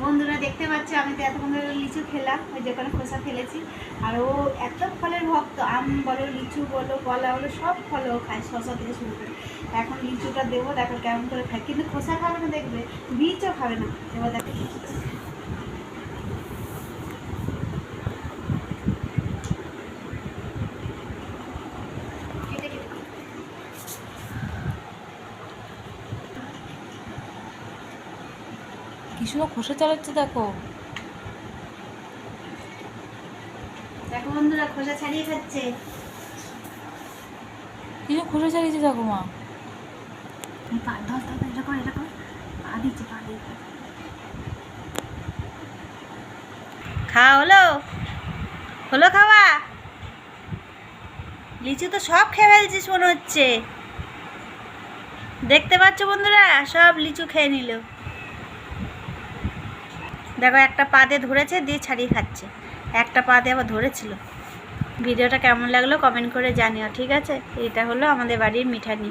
বন্ধুরা দেখতে পাচ্ছ, আমি তো এতক্ষণ ধরে লিচু খেলাম, ওই যেখানে খোসা ফেলেছি। আর ও এত ফলের ভক্ত, আম বলো, লিচু বলো, কলা বলো, সব ফল ও খায় শশা থেকে শুরু করে। এখন লিচুটা দেবো, দেখো কেমন করে খায়। কিন্তু খোসা খাবে না দেখবে, বীজও খাবে না। এবার দেখো। কি সুন্দর খোসা চালাচ্ছে দেখো। দেখো বন্ধুরা খোসা ছাড়িয়ে খাচ্ছে। কি খোসা চালিয়েছে দেখো মা। পা ধর ধর ধর, এটা কর এটা কর। পা দিচ্ছে পা দিচ্ছে। খাওয়া হলো? হলো খাওয়া? লিচু তো সব খেয়ে ফেলছিস মনে হচ্ছে। দেখতে পাচ্ছ বন্ধুরা সব লিচু খেয়ে নিল। দেখো, একটা পা দিয়ে ধরেছে, দিয়ে ছাড়িয়ে খাচ্ছে। একটা পা দিয়ে আবার ধরেছিল। ভিডিওটা কেমন লাগল কমেন্ট করে জানিও, ঠিক আছে? এটা হলো আমাদের বাড়ির মিঠানি।